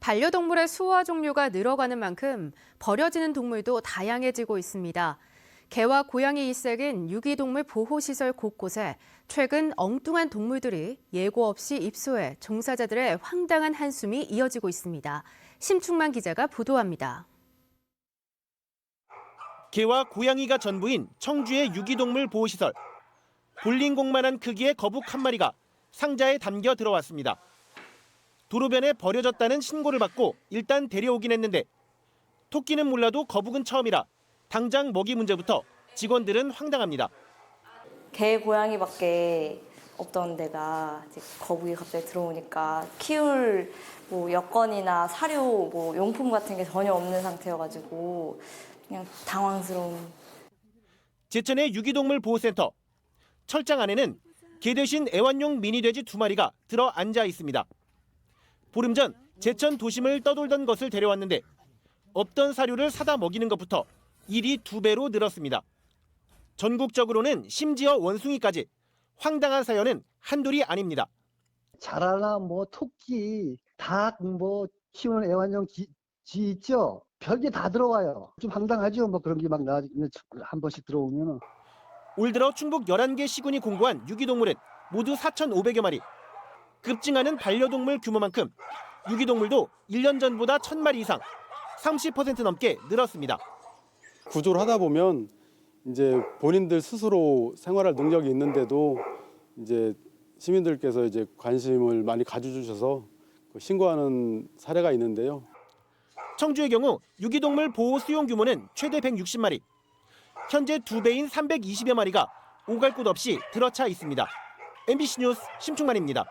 반려동물의 수와 종류가 늘어가는 만큼 버려지는 동물도 다양해지고 있습니다. 개와 고양이 일색인 유기동물 보호시설 곳곳에 최근 엉뚱한 동물들이 예고 없이 입소해 종사자들의 황당한 한숨이 이어지고 있습니다. 심충만 기자가 보도합니다. 개와 고양이가 전부인 청주의 유기동물 보호시설. 볼링공만한 크기의 거북 한 마리가 상자에 담겨 들어왔습니다. 도로변에 버려졌다는 신고를 받고 일단 데려오긴 했는데 토끼는 몰라도 거북은 처음이라 당장 먹이 문제부터 직원들은 황당합니다. 개 고양이밖에 없던 데가 이제 거북이 갑자기 들어오니까 키울 뭐 여건이나 사료 뭐 용품 같은 게 전혀 없는 상태여가지고 그냥 당황스러운 제천의 유기동물 보호센터. 철장 안에는 개 대신 애완용 미니 돼지 두 마리가 들어 앉아 있습니다. 보름 전 제천 도심을 떠돌던 것을 데려왔는데 없던 사료를 사다 먹이는 것부터 일이 두 배로 늘었습니다. 전국적으로는 심지어 원숭이까지 황당한 사연은 한둘이 아닙니다. 자라나 뭐 토끼, 닭 뭐 키우는 애완용 기, 쥐 있죠? 별게 다 들어와요. 좀 황당하죠. 뭐 그런 게 막 나, 한 번씩 들어오면은. 올 들어 충북 11개 시군이 공고한 유기동물은 모두 4,500여 마리. 급증하는 반려동물 규모만큼 유기동물도 1년 전보다 1,000마리 이상, 30% 넘게 늘었습니다. 구조를 하다 보면 이제 본인들 스스로 생활할 능력이 있는데도 이제 시민들께서 이제 관심을 많이 가져주셔서 그 신고하는 사례가 있는데요. 청주의 경우 유기동물 보호 수용 규모는 최대 160마리. 현재 두 배인 320여 마리가 오갈 곳 없이 들어차 있습니다. MBC 뉴스 심충만입니다.